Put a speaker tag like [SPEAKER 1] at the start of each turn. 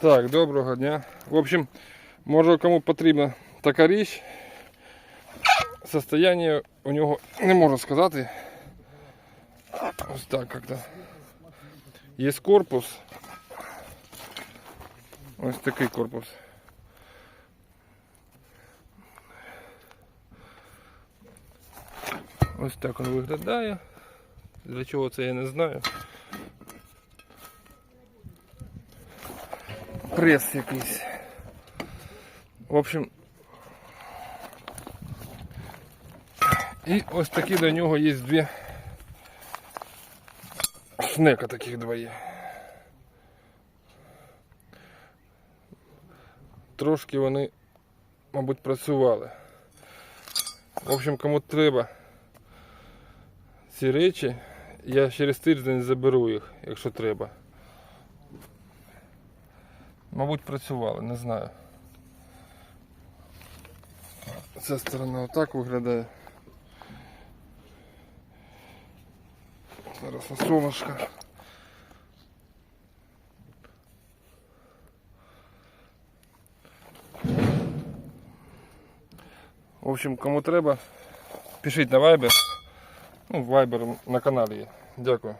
[SPEAKER 1] Так, доброго дня. В общем, може кому потрібна така річ. Состояние у нього не можу сказати. Ось так як-то. Є корпус. Ось такий корпус. Ось так він виглядає. Для чого це я не знаю. Прес якийсь. В общем. І ось такі до нього є дві шнека таких два є. Трошки вони, мабуть, працювали. В общем, кому треба ці речі, я через тиждень заберу їх, якщо треба. Мабуть, працювали, не знаю. Ця сторона отак виглядає. Зараз на сонечко. В общем, кому треба, пишіть на Viber. Ну, Viber на каналі є. Дякую.